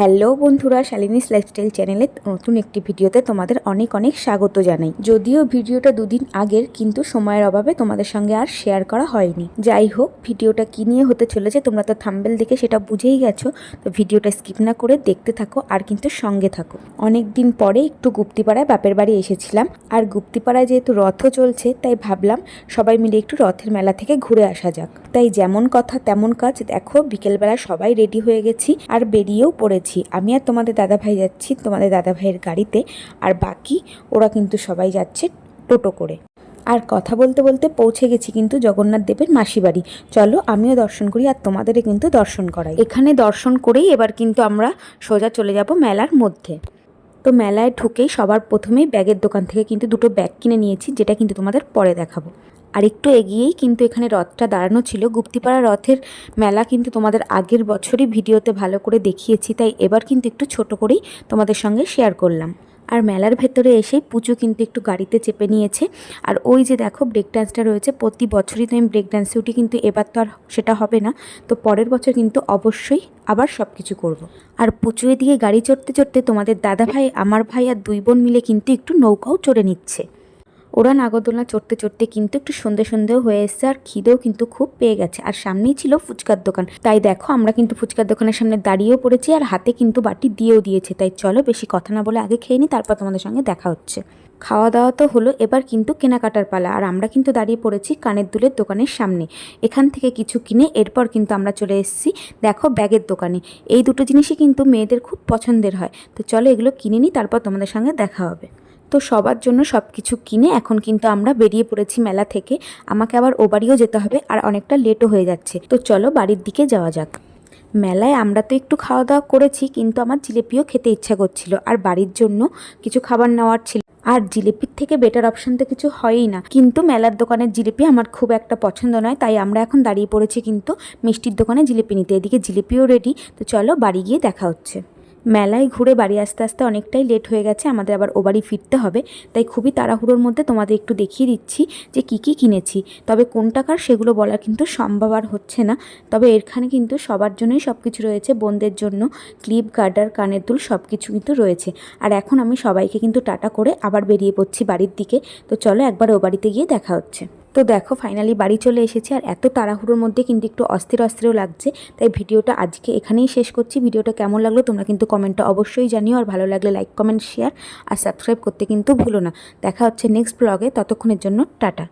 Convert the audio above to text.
Hello বন্ধুরা Shalini's lifestyle চ্যানেলে নতুন একটি ভিডিওতে তোমাদের অনেক অনেক স্বাগত জানাই। যদিও ভিডিওটা দুদিন আগের, কিন্তু সময়ের অভাবে তোমাদের সঙ্গে আর শেয়ার করা হয়নি। যাই হোক, ভিডিওটা কী নিয়ে হতে চলেছে তোমরা তো থাম্বেল দেখে সেটা বুঝেই গেছো। তো ভিডিওটা স্কিপ না করে দেখতে থাকো আর কিন্তু সঙ্গে থাকো। অনেক দিন পরে একটু গুপ্তিপাড়ায় বাপের বাড়ি এসেছিলাম। আর গুপ্তিপাড়ায় যেহেতু রথও চলছে, তাই ভাবলাম সবাই মিলে একটু রথের মেলা থেকে ঘুরে আসা যাক। তাই যেমন কথা তেমন কাজ, দেখো বিকেলবেলা সবাই রেডি হয়ে গেছি আর বেরিয়েও পড়েছি। আমি আর তোমাদের দাদা ভাই যাচ্ছি তোমাদের দাদা ভাইয়ের গাড়িতে। আর বাকি, ওরা কিন্তু সবাই যাচ্ছে টোটো করে। আর কথা বলতে বলতে পৌঁছে গেছি কিন্তু জগন্নাথ দেবের মাসি বাড়ি। চলো, আমিও দর্শন করি আর তোমাদেরও কিন্তু দর্শন করাই। এখানে দর্শন করেই এবার কিন্তু আমরা সোজা চলে যাব মেলার মধ্যে। তো মেলায় ঢুকেই সবার প্রথমেই ব্যাগের দোকান থেকে কিন্তু দুটো ব্যাগ কিনে নিয়েছি, যেটা কিন্তু তোমাদের পরে দেখাবো। আর একটু এগিয়েই কিন্তু এখানে রথটা দাঁড়ানো ছিল। গুপ্তিপাড়া রথের মেলা কিন্তু তোমাদের আগের বছরই ভিডিওতে ভালো করে দেখিয়েছি, তাই এবার কিন্তু একটু ছোট করেই তোমাদের সঙ্গে শেয়ার করলাম। আর মেলার ভেতরে এসেই পুচু কিন্তু একটু গাড়িতে চেপে নিয়েছে। আর ওই যে দেখো ব্রেক ডান্সটা রয়েছে, প্রতি বছরই তো আমি ব্রেক ডান্সে উঠি কিন্তু এবার তো আর সেটা হবে না। তো পরের বছর কিন্তু অবশ্যই আবার সব কিছু করব। আর পুজোয় দিয়ে গাড়ি চড়তে চড়তে তোমাদের দাদা ভাই আমার ভাই আর দুই বোন মিলে কিন্তু একটু নৌকাও চড়ে নিচ্ছে। ওরা নাগরদোলনা চড়তে চড়তে কিন্তু একটু সন্ধে সন্ধেও হয়ে এসছে আর খিদেও কিন্তু খুব পেয়ে গেছে। আর সামনেই ছিল ফুচকার দোকান। তাই দেখো আমরা কিন্তু ফুচকার দোকানের সামনে দাঁড়িয়েও পড়েছি আর হাতে কিন্তু বাটি দিয়েও দিয়েছে। তাই চলো বেশি কথা না বলে আগে খেয়ে নিই তারপর তোমাদের সঙ্গে দেখা হচ্ছে। খাওয়া দাওয়া তো হলো এবার কিন্তু কেনাকাটার পালা। আর আমরা কিন্তু দাঁড়িয়ে পড়েছি কানের দুলের দোকানের সামনে। এখান থেকে কিছু কিনে এরপর কিন্তু আমরা চলে এসেছি, দেখো ব্যাগের দোকানে। এই দুটো জিনিসই কিন্তু মেয়েদের খুব পছন্দের হয়। তো চলো এগুলো কিনে নিই তারপর তোমাদের সঙ্গে দেখা হবে। তো সবার জন্য সব কিছু কিনে এখন কিন্তু আমরা বেরিয়ে পড়েছি মেলা থেকে। আমাকে আবার ও বাড়িও যেতে হবে আর অনেকটা লেটও হয়ে যাচ্ছে। তো চলো বাড়ির দিকে যাওয়া যাক। মেলায় আমরা তো একটু খাওয়া দাওয়া করেছি কিন্তু আমার জিলিপিও খেতে ইচ্ছা করছিল আর বাড়ির জন্য কিছু খাবার নেওয়ার ছিল। আর জিলিপির থেকে বেটার অপশান তো কিছু হয়ই না। কিন্তু মেলার দোকানের জিলিপি আমার খুব একটা পছন্দ নয়, তাই আমরা এখন দাঁড়িয়ে পড়েছি কিন্তু মিষ্টির দোকানে জিলিপি নিতে। এদিকে জিলিপিও রেডি তো চলো বাড়ি গিয়ে দেখা হচ্ছে। মেলায় ঘুরে বাড়ি আসতে আসতে অনেকটাই লেট হয়ে গেছে, আমাদের আবার ও বাড়ি ফিরতে হবে। তাই খুবই তাড়াহুড়োর মধ্যে তোমাদের একটু দেখিয়ে দিচ্ছি যে কি কি কিনেছি। তবে কোন টাকার সেগুলো বলা কিন্তু সম্ভব আর হচ্ছে না। তবে এখানে কিন্তু সবার জন্যই সব কিছু রয়েছে, বোনদের জন্য ক্লিপ, গার্ডার, কানের দুল সব কিছু কিন্তু রয়েছে। আর এখন আমি সবাইকে কিন্তু টাটা করে আবার বেরিয়ে পড়ছি বাড়ির দিকে। তো চলো একবার ও বাড়িতে গিয়ে দেখা হচ্ছে। তো দেখো ফাইনালি বাড়ি চলে এসেছি। আর এত তাড়াহুড়োর মধ্যে কিন্তু একটু অস্থির অস্থিরও লাগছে। তাই ভিডিওটা আজকে এখানেই শেষ করছি। ভিডিওটা কেমন লাগল তোমরা কিন্তু কমেন্টটা অবশ্যই জানিও। আর ভালো লাগলে লাইক কমেন্ট শেয়ার আর সাবস্ক্রাইব করতে কিন্তু ভুলো না। দেখা হচ্ছে নেক্সট ব্লগে ততক্ষণের জন্য টাটা।